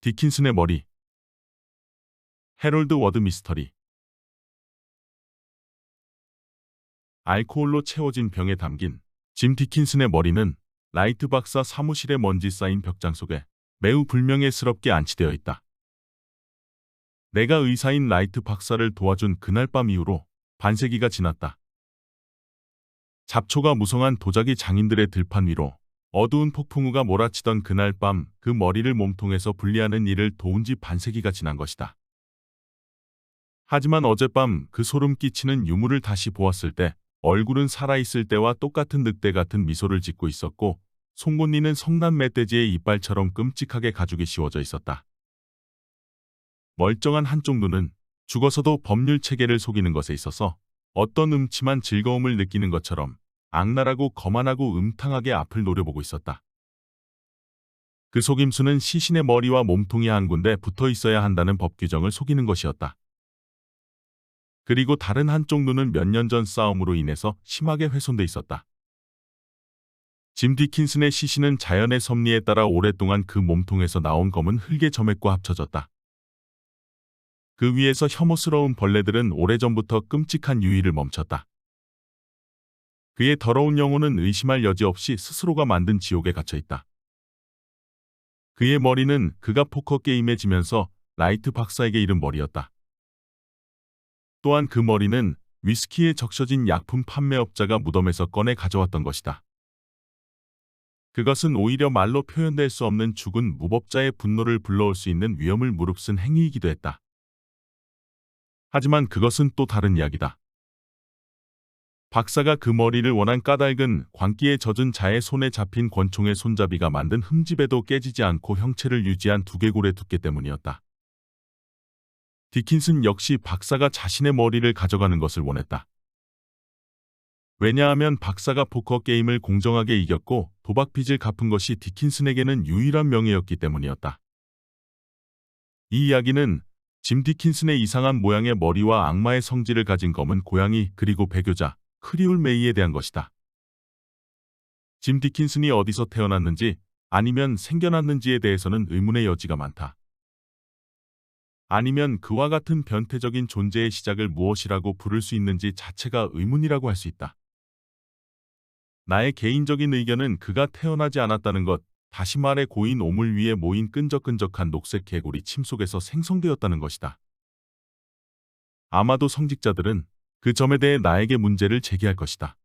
디킨슨의 머리 해롤드 워드 미스터리 알코올로 채워진 병에 담긴 짐 디킨슨의 머리는 라이트 박사 사무실에 먼지 쌓인 벽장 속에 매우 불명예스럽게 안치되어 있다. 내가 의사인 라이트 박사를 도와준 그날 밤 이후로 반세기가 지났다. 잡초가 무성한 도자기 장인들의 들판 위로 어두운 폭풍우가 몰아치던 그날 밤 그 머리를 몸통에서 분리하는 일을 도운 지 반세기가 지난 것이다. 하지만 어젯밤 그 소름 끼치는 유물을 다시 보았을 때 얼굴은 살아있을 때와 똑같은 늑대 같은 미소를 짓고 있었고 송곳니는 성난 멧돼지의 이빨처럼 끔찍하게 가죽이 씌워져 있었다. 멀쩡한 한쪽 눈은 죽어서도 법률 체계를 속이는 것에 있어서 어떤 음침한 즐거움을 느끼는 것처럼 악랄하고 거만하고 음탕하게 앞을 노려보고 있었다. 그 속임수는 시신의 머리와 몸통이 한 군데 붙어 있어야 한다는 법 규정을 속이는 것이었다. 그리고 다른 한쪽 눈은 몇 년 전 싸움으로 인해서 심하게 훼손돼 있었다. 짐 디킨슨의 시신은 자연의 섭리에 따라 오랫동안 그 몸통에서 나온 검은 흙의 점액과 합쳐졌다. 그 위에서 혐오스러운 벌레들은 오래전부터 끔찍한 유의를 멈췄다. 그의 더러운 영혼은 의심할 여지 없이 스스로가 만든 지옥에 갇혀 있다. 그의 머리는 그가 포커 게임에 지면서 라이트 박사에게 잃은 머리였다. 또한 그 머리는 위스키에 적셔진 약품 판매업자가 무덤에서 꺼내 가져왔던 것이다. 그것은 오히려 말로 표현될 수 없는 죽은 무법자의 분노를 불러올 수 있는 위험을 무릅쓴 행위이기도 했다. 하지만 그것은 또 다른 이야기다. 박사가 그 머리를 원한 까닭은 광기에 젖은 자의 손에 잡힌 권총의 손잡이가 만든 흠집에도 깨지지 않고 형체를 유지한 두개골의 두께 때문이었다. 디킨슨 역시 박사가 자신의 머리를 가져가는 것을 원했다. 왜냐하면 박사가 포커 게임을 공정하게 이겼고 도박 빚을 갚은 것이 디킨슨에게는 유일한 명예였기 때문이었다. 이 이야기는 짐 디킨슨의 이상한 모양의 머리와 악마의 성질을 가진 검은 고양이 그리고 배교자 크리울 메이에 대한 것이다. 짐 디킨슨이 어디서 태어났는지 아니면 생겨났는지에 대해서는 의문의 여지가 많다. 아니면 그와 같은 변태적인 존재의 시작을 무엇이라고 부를 수 있는지 자체가 의문이라고 할 수 있다. 나의 개인적인 의견은 그가 태어나지 않았다는 것, 다시 말해 고인 오물 위에 모인 끈적끈적한 녹색 개구리 침 속에서 생성되었다는 것이다. 아마도 성직자들은 그 점에 대해 나에게 문제를 제기할 것이다.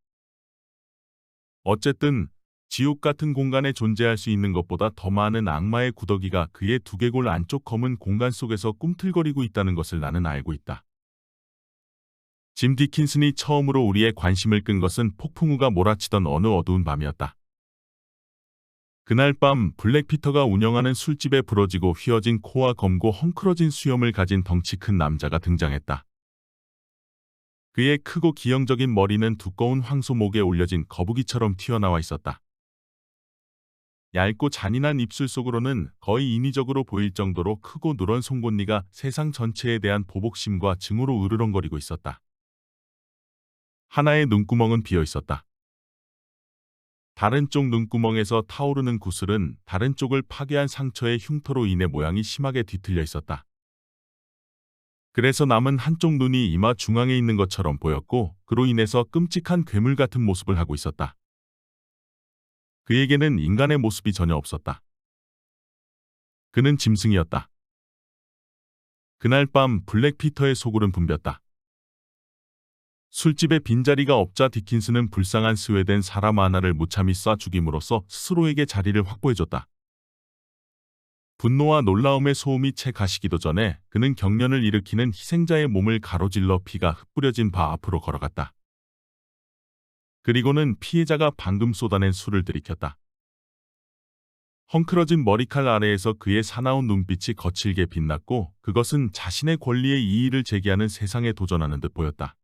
어쨌든 지옥 같은 공간에 존재할 수 있는 것보다 더 많은 악마의 구더기가 그의 두개골 안쪽 검은 공간 속에서 꿈틀거리고 있다는 것을 나는 알고 있다. 짐 디킨슨이 처음으로 우리의 관심을 끈 것은 폭풍우가 몰아치던 어느 어두운 밤이었다. 그날 밤 블랙피터가 운영하는 술집에 부러지고 휘어진 코와 검고 헝클어진 수염을 가진 덩치 큰 남자가 등장했다. 그의 크고 기형적인 머리는 두꺼운 황소목에 올려진 거북이처럼 튀어나와 있었다. 얇고 잔인한 입술 속으로는 거의 인위적으로 보일 정도로 크고 누런 송곳니가 세상 전체에 대한 보복심과 증오로 으르렁거리고 있었다. 하나의 눈구멍은 비어 있었다. 다른 쪽 눈구멍에서 타오르는 구슬은 다른 쪽을 파괴한 상처의 흉터로 인해 모양이 심하게 뒤틀려 있었다. 그래서 남은 한쪽 눈이 이마 중앙에 있는 것처럼 보였고 그로 인해서 끔찍한 괴물 같은 모습을 하고 있었다. 그에게는 인간의 모습이 전혀 없었다. 그는 짐승이었다. 그날 밤 블랙피터의 속을은 붐볐다. 술집에 빈자리가 없자 디킨스는 불쌍한 스웨덴 사람 하나를 무참히 쏴 죽임으로써 스스로에게 자리를 확보해줬다. 분노와 놀라움의 소음이 채 가시기도 전에 그는 경련을 일으키는 희생자의 몸을 가로질러 피가 흩뿌려진 바 앞으로 걸어갔다. 그리고는 피해자가 방금 쏟아낸 술을 들이켰다. 헝클어진 머리칼 아래에서 그의 사나운 눈빛이 거칠게 빛났고 그것은 자신의 권리에 이의를 제기하는 세상에 도전하는 듯 보였다.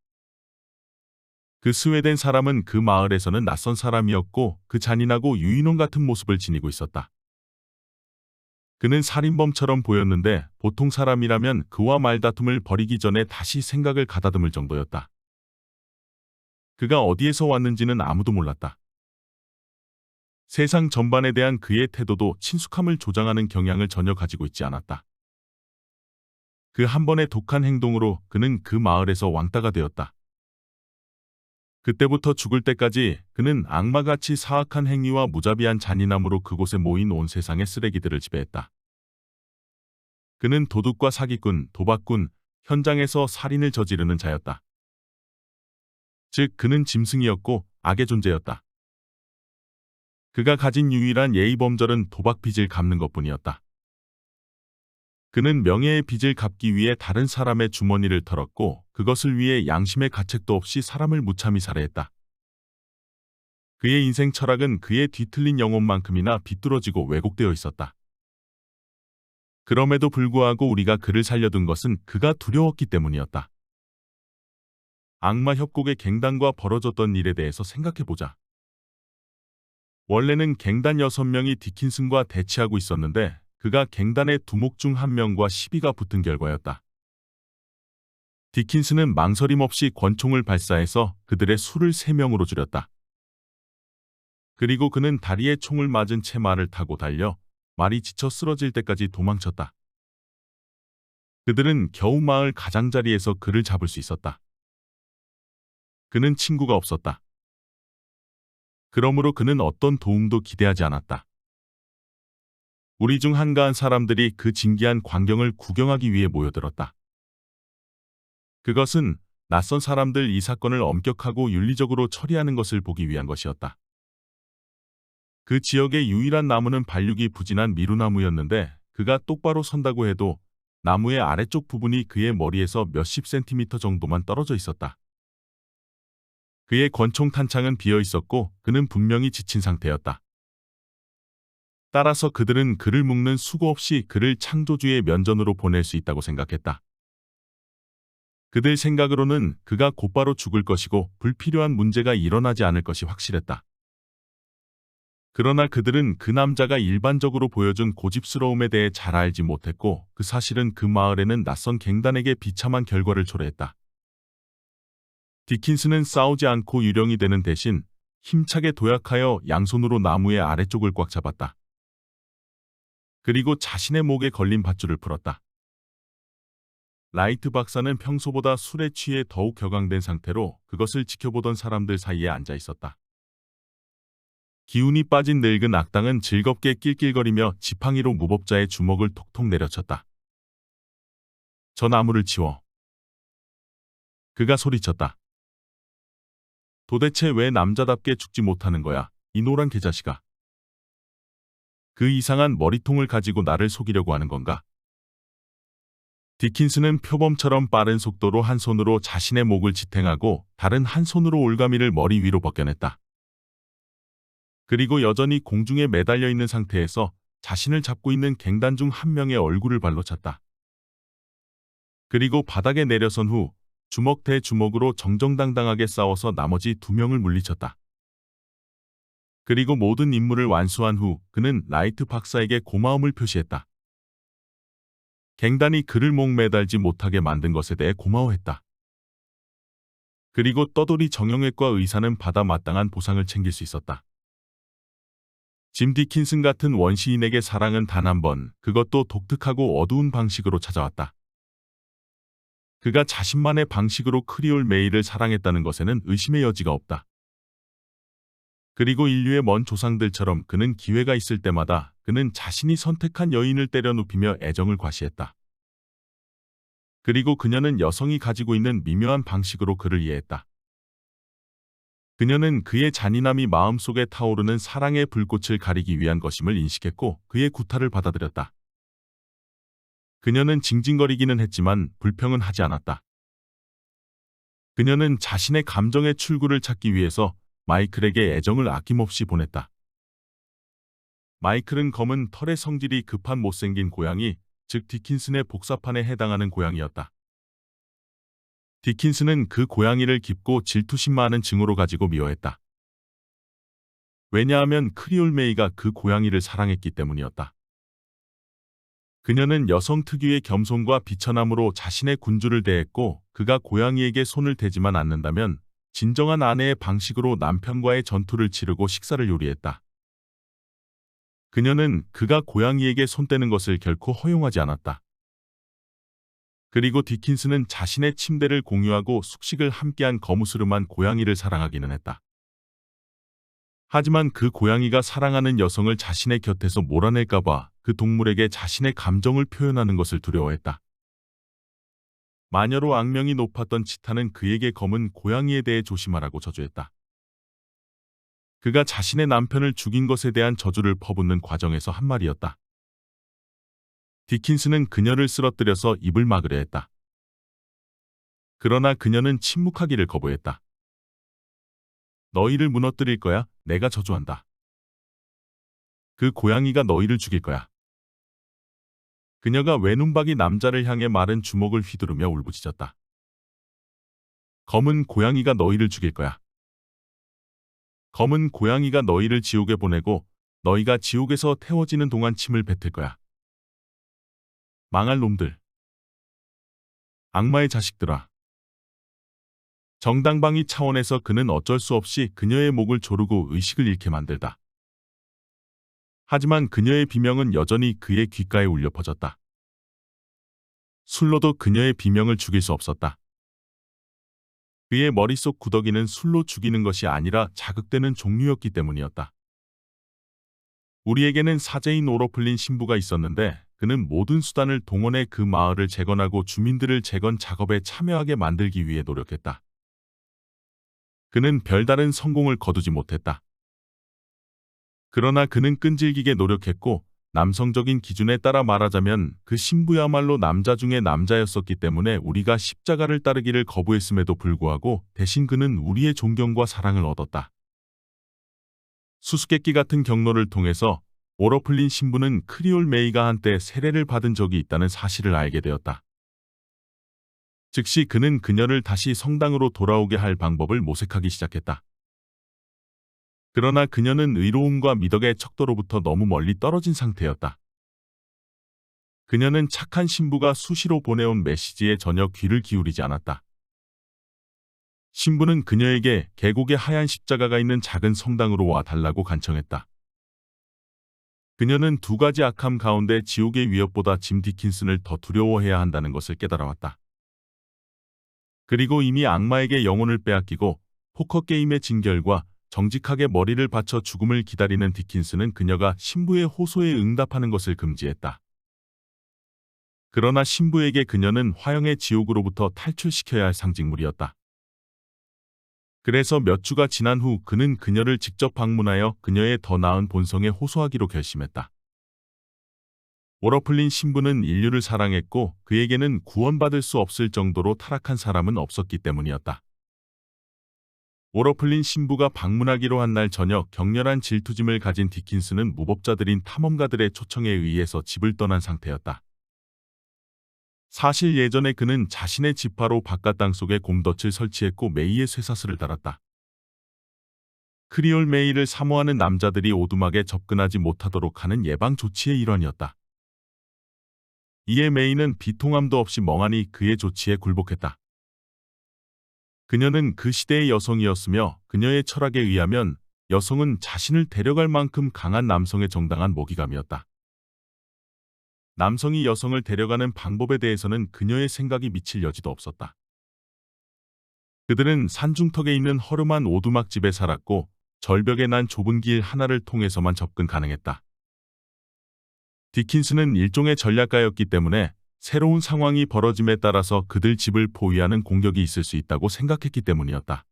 그 스웨덴 사람은 그 마을에서는 낯선 사람이었고 그 잔인하고 유인원 같은 모습을 지니고 있었다. 그는 살인범처럼 보였는데 보통 사람이라면 그와 말다툼을 벌이기 전에 다시 생각을 가다듬을 정도였다. 그가 어디에서 왔는지는 아무도 몰랐다. 세상 전반에 대한 그의 태도도 친숙함을 조장하는 경향을 전혀 가지고 있지 않았다. 그 한 번의 독한 행동으로 그는 그 마을에서 왕따가 되었다. 그때부터 죽을 때까지 그는 악마같이 사악한 행위와 무자비한 잔인함으로 그곳에 모인 온 세상의 쓰레기들을 지배했다. 그는 도둑과 사기꾼, 도박꾼, 현장에서 살인을 저지르는 자였다. 즉, 그는 짐승이었고 악의 존재였다. 그가 가진 유일한 예의 범절은 도박 빚을 갚는 것뿐이었다. 그는 명예의 빚을 갚기 위해 다른 사람의 주머니를 털었고 그것을 위해 양심의 가책도 없이 사람을 무참히 살해했다. 그의 인생 철학은 그의 뒤틀린 영혼만큼이나 비뚤어지고 왜곡되어 있었다. 그럼에도 불구하고 우리가 그를 살려둔 것은 그가 두려웠기 때문이었다. 악마 협곡의 갱단과 벌어졌던 일에 대해서 생각해보자. 원래는 갱단 6명이 디킨슨과 대치하고 있었는데 그가 갱단의 두목 중 한 명과 시비가 붙은 결과였다. 디킨스는 망설임 없이 권총을 발사해서 그들의 수를 3명으로 줄였다. 그리고 그는 다리에 총을 맞은 채 말을 타고 달려 말이 지쳐 쓰러질 때까지 도망쳤다. 그들은 겨우 마을 가장자리에서 그를 잡을 수 있었다. 그는 친구가 없었다. 그러므로 그는 어떤 도움도 기대하지 않았다. 우리 중 한가한 사람들이 그 진기한 광경을 구경하기 위해 모여들었다. 그것은 낯선 사람들 이 사건을 엄격하고 윤리적으로 처리하는 것을 보기 위한 것이었다. 그 지역의 유일한 나무는 발육이 부진한 미루나무였는데 그가 똑바로 선다고 해도 나무의 아래쪽 부분이 그의 머리에서 몇십 센티미터 정도만 떨어져 있었다. 그의 권총 탄창은 비어 있었고 그는 분명히 지친 상태였다. 따라서 그들은 그를 묶는 수고 없이 그를 창조주의 면전으로 보낼 수 있다고 생각했다. 그들 생각으로는 그가 곧바로 죽을 것이고 불필요한 문제가 일어나지 않을 것이 확실했다. 그러나 그들은 그 남자가 일반적으로 보여준 고집스러움에 대해 잘 알지 못했고 그 사실은 그 마을에는 낯선 갱단에게 비참한 결과를 초래했다. 디킨스는 싸우지 않고 유령이 되는 대신 힘차게 도약하여 양손으로 나무의 아래쪽을 꽉 잡았다. 그리고 자신의 목에 걸린 밧줄을 풀었다. 라이트 박사는 평소보다 술에 취해 더욱 격앙된 상태로 그것을 지켜보던 사람들 사이에 앉아 있었다. 기운이 빠진 늙은 악당은 즐겁게 낄낄거리며 지팡이로 무법자의 주먹을 톡톡 내려쳤다. 저 나무를 치워. 그가 소리쳤다. 도대체 왜 남자답게 죽지 못하는 거야, 이 노란 개자식아. 그 이상한 머리통을 가지고 나를 속이려고 하는 건가? 디킨스는 표범처럼 빠른 속도로 한 손으로 자신의 목을 지탱하고 다른 한 손으로 올가미를 머리 위로 벗겨냈다. 그리고 여전히 공중에 매달려 있는 상태에서 자신을 잡고 있는 갱단 중 한 명의 얼굴을 발로 찼다. 그리고 바닥에 내려선 후 주먹 대 주먹으로 정정당당하게 싸워서 나머지 두 명을 물리쳤다. 그리고 모든 임무를 완수한 후 그는 라이트 박사에게 고마움을 표시했다. 갱단이 그를 목매달지 못하게 만든 것에 대해 고마워했다. 그리고 떠돌이 정형외과 의사는 받아 마땅한 보상을 챙길 수 있었다. 짐 디킨슨 같은 원시인에게 사랑은 단 한 번, 그것도 독특하고 어두운 방식으로 찾아왔다. 그가 자신만의 방식으로 크리올 메이를 사랑했다는 것에는 의심의 여지가 없다. 그리고 인류의 먼 조상들처럼 그는 기회가 있을 때마다 그는 자신이 선택한 여인을 때려 눕히며 애정을 과시했다. 그리고 그녀는 여성이 가지고 있는 미묘한 방식으로 그를 이해했다. 그녀는 그의 잔인함이 마음속에 타오르는 사랑의 불꽃을 가리기 위한 것임을 인식했고 그의 구타를 받아들였다. 그녀는 징징거리기는 했지만 불평은 하지 않았다. 그녀는 자신의 감정의 출구를 찾기 위해서 마이클에게 애정을 아낌없이 보냈다. 마이클은 검은 털의 성질이 급한 못생긴 고양이, 즉 디킨슨의 복사판에 해당하는 고양이였다. 디킨슨은 그 고양이를 깊고 질투심 많은 증오로 가지고 미워했다. 왜냐하면 크리올 메이가 그 고양이를 사랑했기 때문이었다. 그녀는 여성 특유의 겸손과 비천함으로 자신의 군주를 대했고 그가 고양이에게 손을 대지만 않는다면 진정한 아내의 방식으로 남편과의 전투를 치르고 식사를 요리했다. 그녀는 그가 고양이에게 손 떼는 것을 결코 허용하지 않았다. 그리고 디킨스는 자신의 침대를 공유하고 숙식을 함께한 거무스름한 고양이를 사랑하기는 했다. 하지만 그 고양이가 사랑하는 여성을 자신의 곁에서 몰아낼까봐 그 동물에게 자신의 감정을 표현하는 것을 두려워했다. 마녀로 악명이 높았던 치타는 그에게 검은 고양이에 대해 조심하라고 저주했다. 그가 자신의 남편을 죽인 것에 대한 저주를 퍼붓는 과정에서 한 말이었다. 디킨스는 그녀를 쓰러뜨려서 입을 막으려 했다. 그러나 그녀는 침묵하기를 거부했다. 너희를 무너뜨릴 거야. 내가 저주한다. 그 고양이가 너희를 죽일 거야. 그녀가 외눈박이 남자를 향해 마른 주먹을 휘두르며 울부짖었다. 검은 고양이가 너희를 죽일 거야. 검은 고양이가 너희를 지옥에 보내고 너희가 지옥에서 태워지는 동안 침을 뱉을 거야. 망할 놈들. 악마의 자식들아. 정당방위 차원에서 그는 어쩔 수 없이 그녀의 목을 조르고 의식을 잃게 만들다. 하지만 그녀의 비명은 여전히 그의 귓가에 울려 퍼졌다. 술로도 그녀의 비명을 죽일 수 없었다. 그의 머릿속 구더기는 술로 죽이는 것이 아니라 자극되는 종류였기 때문이었다. 우리에게는 사제인 오로플린 신부가 있었는데 그는 모든 수단을 동원해 그 마을을 재건하고 주민들을 재건 작업에 참여하게 만들기 위해 노력했다. 그는 별다른 성공을 거두지 못했다. 그러나 그는 끈질기게 노력했고 남성적인 기준에 따라 말하자면 그 신부야말로 남자 중에 남자였었기 때문에 우리가 십자가를 따르기를 거부했음에도 불구하고 대신 그는 우리의 존경과 사랑을 얻었다. 수수께끼 같은 경로를 통해서 오러플린 신부는 크리올 메이가 한때 세례를 받은 적이 있다는 사실을 알게 되었다. 즉시 그는 그녀를 다시 성당으로 돌아오게 할 방법을 모색하기 시작했다. 그러나 그녀는 의로움과 미덕의 척도로부터 너무 멀리 떨어진 상태였다. 그녀는 착한 신부가 수시로 보내온 메시지에 전혀 귀를 기울이지 않았다. 신부는 그녀에게 계곡에 하얀 십자가가 있는 작은 성당으로 와 달라고 간청했다. 그녀는 두 가지 악함 가운데 지옥의 위협보다 짐 디킨슨을 더 두려워해야 한다는 것을 깨달아왔다. 그리고 이미 악마에게 영혼을 빼앗기고 포커 게임의 진결과 정직하게 머리를 받쳐 죽음을 기다리는 디킨스는 그녀가 신부의 호소에 응답하는 것을 금지했다. 그러나 신부에게 그녀는 화영의 지옥으로부터 탈출시켜야 할 상징물이었다. 그래서 몇 주가 지난 후 그는 그녀를 직접 방문하여 그녀의 더 나은 본성에 호소하기로 결심했다. 오러플린 신부는 인류를 사랑했고 그에게는 구원받을 수 없을 정도로 타락한 사람은 없었기 때문이었다. 오러플린 신부가 방문하기로 한 날 저녁 격렬한 질투짐을 가진 디킨스는 무법자들인 탐험가들의 초청에 의해서 집을 떠난 상태였다. 사실 예전에 그는 자신의 지파로 바깥 땅 속에 곰덫을 설치했고 메이의 쇠사슬을 달았다. 크리올 메이를 사모하는 남자들이 오두막에 접근하지 못하도록 하는 예방 조치의 일환이었다. 이에 메이는 비통함도 없이 멍하니 그의 조치에 굴복했다. 그녀는 그 시대의 여성이었으며 그녀의 철학에 의하면 여성은 자신을 데려갈 만큼 강한 남성의 정당한 먹이감이었다. 남성이 여성을 데려가는 방법에 대해서는 그녀의 생각이 미칠 여지도 없었다. 그들은 산중턱에 있는 허름한 오두막집에 살았고 절벽에 난 좁은 길 하나를 통해서만 접근 가능했다. 디킨스는 일종의 전략가였기 때문에 새로운 상황이 벌어짐에 따라서 그들 집을 포위하는 공격이 있을 수 있다고 생각했기 때문이었다.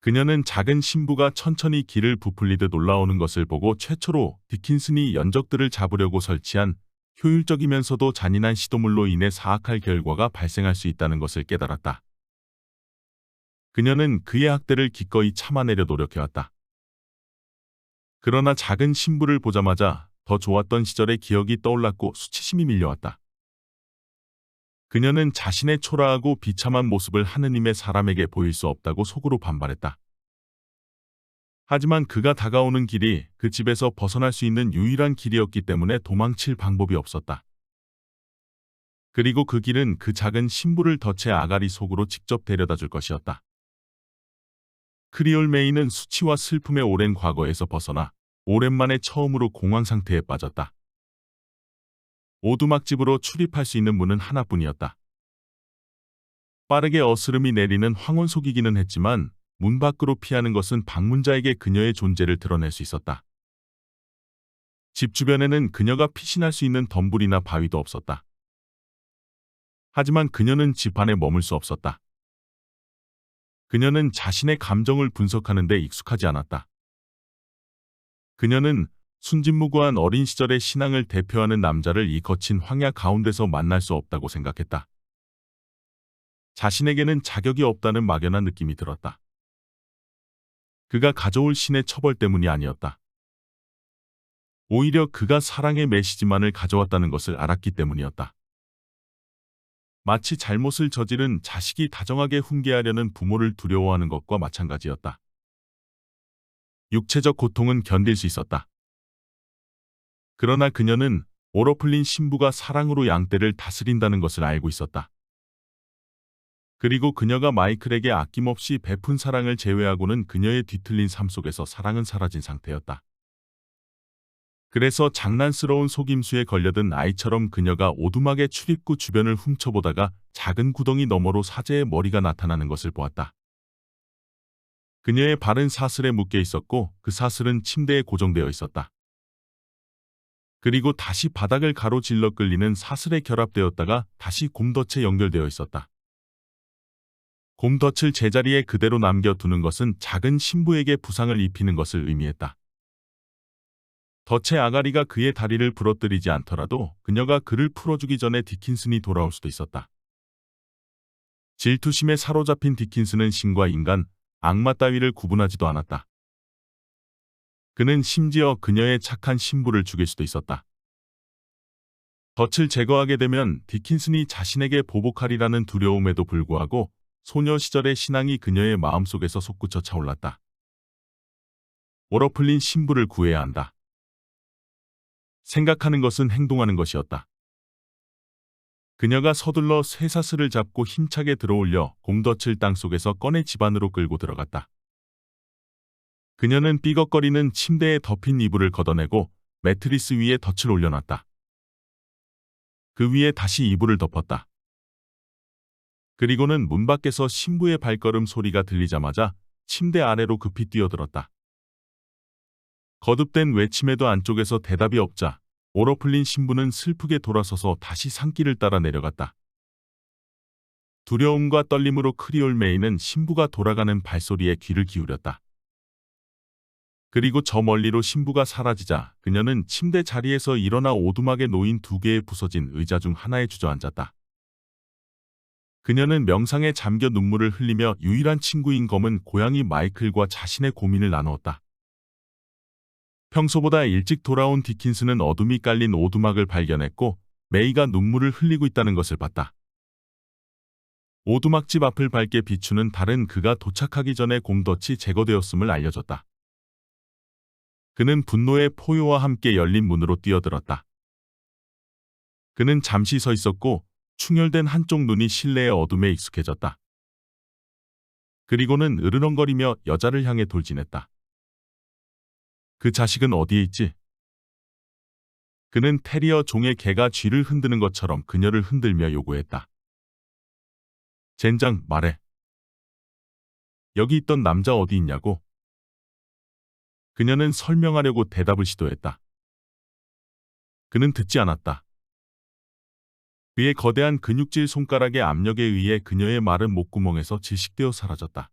그녀는 작은 신부가 천천히 길을 부풀리듯 올라오는 것을 보고 최초로 디킨슨이 연적들을 잡으려고 설치한 효율적이면서도 잔인한 시도물로 인해 사악할 결과가 발생할 수 있다는 것을 깨달았다. 그녀는 그의 학대를 기꺼이 참아내려 노력해왔다. 그러나 작은 신부를 보자마자 더 좋았던 시절의 기억이 떠올랐고 수치심이 밀려왔다. 그녀는 자신의 초라하고 비참한 모습을 하느님의 사람에게 보일 수 없다고 속으로 반발했다. 하지만 그가 다가오는 길이 그 집에서 벗어날 수 있는 유일한 길이었기 때문에 도망칠 방법이 없었다. 그리고 그 길은 그 작은 신부를 덫의 아가리 속으로 직접 데려다 줄 것이었다. 크리올 메이는 수치와 슬픔의 오랜 과거에서 벗어나 오랜만에 처음으로 공황 상태에 빠졌다. 오두막집으로 출입할 수 있는 문은 하나뿐이었다. 빠르게 어스름이 내리는 황혼 속이기는 했지만 문 밖으로 피하는 것은 방문자에게 그녀의 존재를 드러낼 수 있었다. 집 주변에는 그녀가 피신할 수 있는 덤불이나 바위도 없었다. 하지만 그녀는 집 안에 머물 수 없었다. 그녀는 자신의 감정을 분석하는 데 익숙하지 않았다. 그녀는 순진무구한 어린 시절의 신앙을 대표하는 남자를 이 거친 황야 가운데서 만날 수 없다고 생각했다. 자신에게는 자격이 없다는 막연한 느낌이 들었다. 그가 가져올 신의 처벌 때문이 아니었다. 오히려 그가 사랑의 메시지만을 가져왔다는 것을 알았기 때문이었다. 마치 잘못을 저지른 자식이 다정하게 훈계하려는 부모를 두려워하는 것과 마찬가지였다. 육체적 고통은 견딜 수 있었다. 그러나 그녀는 오러풀린 신부가 사랑으로 양떼를 다스린다는 것을 알고 있었다. 그리고 그녀가 마이클에게 아낌없이 베푼 사랑을 제외하고는 그녀의 뒤틀린 삶 속에서 사랑은 사라진 상태였다. 그래서 장난스러운 속임수에 걸려든 아이처럼 그녀가 오두막의 출입구 주변을 훔쳐보다가 작은 구덩이 너머로 사제의 머리가 나타나는 것을 보았다. 그녀의 발은 사슬에 묶여 있었고 그 사슬은 침대에 고정되어 있었다. 그리고 다시 바닥을 가로질러 끌리는 사슬에 결합되었다가 다시 곰덫에 연결되어 있었다. 곰덫을 제자리에 그대로 남겨두는 것은 작은 신부에게 부상을 입히는 것을 의미했다. 덫의 아가리가 그의 다리를 부러뜨리지 않더라도 그녀가 그를 풀어주기 전에 디킨슨이 돌아올 수도 있었다. 질투심에 사로잡힌 디킨슨은 신과 인간, 악마 따위를 구분하지도 않았다. 그는 심지어 그녀의 착한 신부를 죽일 수도 있었다. 덫을 제거하게 되면 디킨슨이 자신에게 보복하리라는 두려움에도 불구하고 소녀 시절의 신앙이 그녀의 마음속에서 솟구쳐 차올랐다. 얼어풀린 신부를 구해야 한다. 생각하는 것은 행동하는 것이었다. 그녀가 서둘러 쇠사슬을 잡고 힘차게 들어올려 곰덫을 땅속에서 꺼내 집 안으로 끌고 들어갔다. 그녀는 삐걱거리는 침대에 덮인 이불을 걷어내고 매트리스 위에 덫을 올려놨다. 그 위에 다시 이불을 덮었다. 그리고는 문 밖에서 신부의 발걸음 소리가 들리자마자 침대 아래로 급히 뛰어들었다. 거듭된 외침에도 안쪽에서 대답이 없자 오러풀린 신부는 슬프게 돌아서서 다시 산길을 따라 내려갔다. 두려움과 떨림으로 크리올 메이는 신부가 돌아가는 발소리에 귀를 기울였다. 그리고 저 멀리로 신부가 사라지자 그녀는 침대 자리에서 일어나 오두막에 놓인 두 개의 부서진 의자 중 하나에 주저앉았다. 그녀는 명상에 잠겨 눈물을 흘리며 유일한 친구인 검은 고양이 마이클과 자신의 고민을 나누었다. 평소보다 일찍 돌아온 디킨스는 어둠이 깔린 오두막을 발견했고 메이가 눈물을 흘리고 있다는 것을 봤다. 오두막집 앞을 밝게 비추는 달은 그가 도착하기 전에 곰덫이 제거되었음을 알려줬다. 그는 분노의 포효와 함께 열린 문으로 뛰어들었다. 그는 잠시 서 있었고 충혈된 한쪽 눈이 실내의 어둠에 익숙해졌다. 그리고는 으르렁거리며 여자를 향해 돌진했다. 그 자식은 어디에 있지? 그는 테리어 종의 개가 쥐를 흔드는 것처럼 그녀를 흔들며 요구했다. 젠장 말해. 여기 있던 남자 어디 있냐고? 그녀는 설명하려고 대답을 시도했다. 그는 듣지 않았다. 그의 거대한 근육질 손가락의 압력에 의해 그녀의 마른 목구멍에서 질식되어 사라졌다.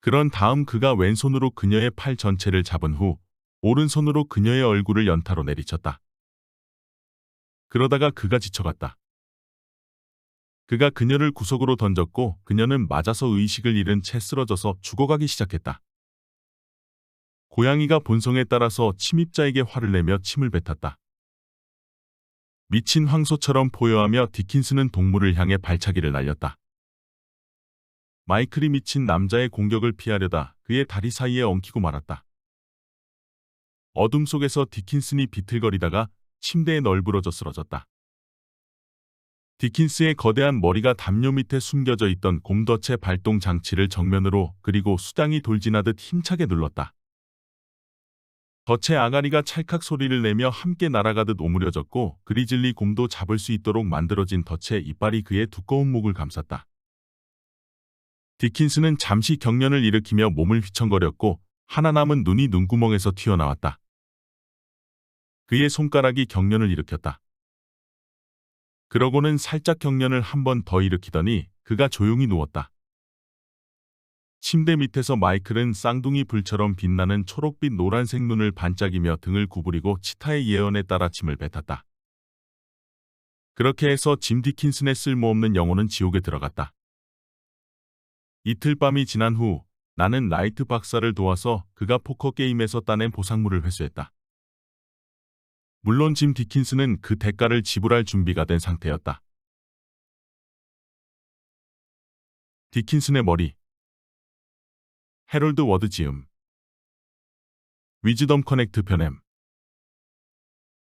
그런 다음 그가 왼손으로 그녀의 팔 전체를 잡은 후 오른손으로 그녀의 얼굴을 연타로 내리쳤다. 그러다가 그가 지쳐갔다. 그가 그녀를 구석으로 던졌고 그녀는 맞아서 의식을 잃은 채 쓰러져서 죽어가기 시작했다. 고양이가 본성에 따라서 침입자에게 화를 내며 침을 뱉었다. 미친 황소처럼 포효하며 디킨스는 동물을 향해 발차기를 날렸다. 마이클이 미친 남자의 공격을 피하려다 그의 다리 사이에 엉키고 말았다. 어둠 속에서 디킨슨이 비틀거리다가 침대에 널브러져 쓰러졌다. 디킨스의 거대한 머리가 담요 밑에 숨겨져 있던 곰덫의 발동 장치를 정면으로 그리고 수당이 돌진하듯 힘차게 눌렀다. 덫의 아가리가 찰칵 소리를 내며 함께 날아가듯 오므려졌고 그리즐리 곰도 잡을 수 있도록 만들어진 덫의 이빨이 그의 두꺼운 목을 감쌌다. 디킨스는 잠시 경련을 일으키며 몸을 휘청거렸고 하나 남은 눈이 눈구멍에서 튀어나왔다. 그의 손가락이 경련을 일으켰다. 그러고는 살짝 경련을 한 번 더 일으키더니 그가 조용히 누웠다. 침대 밑에서 마이클은 쌍둥이 불처럼 빛나는 초록빛 노란색 눈을 반짝이며 등을 구부리고 치타의 예언에 따라 침을 뱉었다. 그렇게 해서 짐 디킨슨의 쓸모없는 영혼은 지옥에 들어갔다. 이틀 밤이 지난 후 나는 라이트 박사를 도와서 그가 포커 게임에서 따낸 보상물을 회수했다. 물론 짐 디킨슨은 그 대가를 지불할 준비가 된 상태였다. 디킨슨의 머리 해롤드 워드 지음 위즈덤 커넥트 편엠